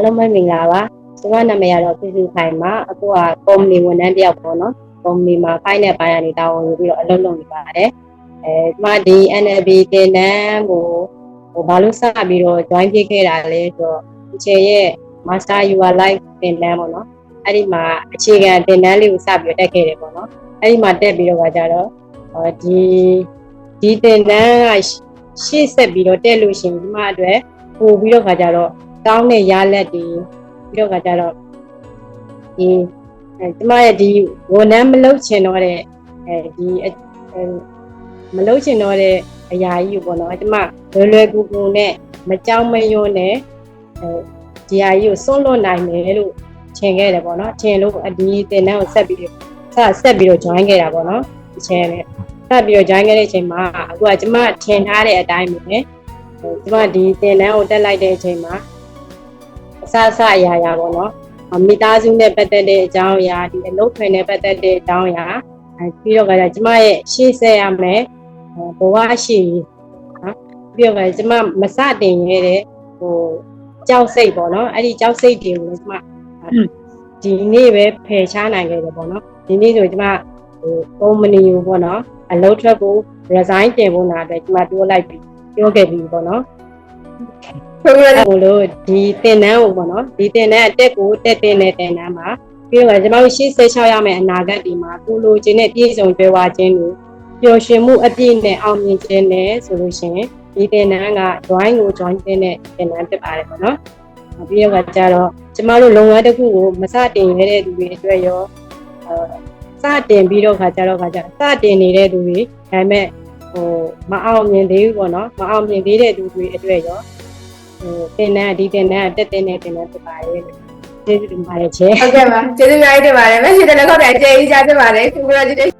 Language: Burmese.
အားလုံးပဲမင်္ဂလာပါကျွန်မနာမည်ကတော့ပြည့်စုံခိုင်ပါအခုကကုမ္ပဏီဝန်ထမ်းတစ်ယောက်ပေါ့နော်ကုမ္ပဏီမှာဖိုင်နဲ့ပိုင်းရနေတာဝန်ယူပြီးတော့အလုပ်လုပ်နေပါတယ်အဲကျွန်မဒီ NLB တင်တန်းကိုဟိုဘာလို့စပြီးတော့ join ဖြစ်ခဲ့တာလဲဆိုတော့ဒီချိန်ရဲ့ Master UI Life တင်တန်းပေါ့နော်အဲ့ဒီမှာအခြေခံတင်တန်းလေးကိုစပြီးတော့တက်ခဲ့တယ်ပေါ့နော်အဲ့ဒီမှာတက်ပြီးတော့ကကြတော့ဒီဒီတင်တန်းကရှေ့ဆက်ပြီးတော့တက်လို့ရှိရင်ဒီမှာအတွက်ပို့ပြီးတော့ခါကြတော့ ကောင်းတဲ့ရလက်တွေပြီးတော့ကကြတော့ဒီအဲကျမရဲ့ဒီဝန်ထမ်းမလုပ်ချင်တော့တဲ့အဲဒီမလုပ်ချင်တော့တဲ့အရာကြီးကိုပေါ့နော်ကျမလွယ်လွယ်ကူကူနဲ့မကြောက်မရွံ့နဲ့အဲဒီအရာကြီးကိုစွန့်လွတ်နိုင်တယ်လို့ထင်ခဲ့တယ်ပေါ့နော်ထင်လို့အဒီတင်တန်းကိုဆက်ပြီးဆက်ဆက်ပြီးတော့ join ခဲ့တာပေါ့နော်ဒီချင်နဲ့ဆက်ပြီးတော့ join ခဲ့တဲ့အချိန်မှာအခုကကျမထင်ထားတဲ့အတိုင်းပဲကျမဒီတင်တန်းကိုတက်လိုက်တဲ့အချိန်မှာအ စအစအရာရာပေါ့နော်မိသားစုနဲ့ပတ်သက်တဲ့အကြောင်းအရာဒီအလုပ်ထွင်နဲ့ပတ်သက်တဲ့အကြောင်းအရာအဲပြီးတော့ကကျကျမရဲ့ရှေ့ဆက်ရမယ်ဘဝရှိနော်ပြီးတော့ကကျမမစတင်ရတဲ့ဟိုကြောက်စိတ်ပေါ့နော်အဲ့ဒီကြောက်စိတ်တွေကိုကျမဒီနေ့ပဲဖယ်ရှားနိုင်ခဲ့တယ်ပေါ့နော်ဒီနေ့ဆိုကျမဟိုကုမ္ပဏီကိုပေါ့နော်အလုပ်ထွက်ဖို့ resign တင်ဖို့နာအတွက်ကျမပြောလိုက်ပြီးပြောခဲ့ပြီပေါ့နော် ဟုတ်ကဲ့ဟိုလို့ဒီတင်နန်းကိုပေါ့နော်ဒီတင်နန်းအတက်ကိုတက်တင်တဲ့တင်နန်းမှာပြီးတော့ကျွန်တော်တို့ရှေ့ဆက်ချောက်ရမယ့်အနာဂတ်ဒီမှာကိုလိုချင်တဲ့ပြည့်စုံကြွယ်ဝခြင်းတွေပျော်ရွှင်မှုအပြည့်နဲ့အောင်မြင်ခြင်းနဲ့ဆိုလို့ရှိရင်ဒီတင်နန်းက join ကို join တဲ့တင်နန်းဖြစ်ပါတယ်ပေါ့နော်ပြီးတော့ကြတော့ကျမတို့လုပ်ငန်းတစ်ခုကိုမစတင်ရတဲ့သူတွေအတွက်ရောအဲစတင်ပြီးတော့ခါကြတော့ခါကြစတင်နေတဲ့သူတွေဒါပေမဲ့ ဟိုမအောင်မြင်သေးဘူးပေါ့နော်မအောင်မြင်သေးတဲ့သူတွေအတွက်ရောဟိုတင်တန်းဒီတင်တန်းတက်တဲ့နဲ့တင်တန်းဖြစ်ပါရဲ့ကျေးဇူးတင်ပါတယ်ချေဟုတ်ကဲ့ပါကျေးဇူးများတင်ပါတယ်မရှိတဲ့လည်းခေါက်တယ်ကျေးဇူးကြတင်ပါတယ် congratulations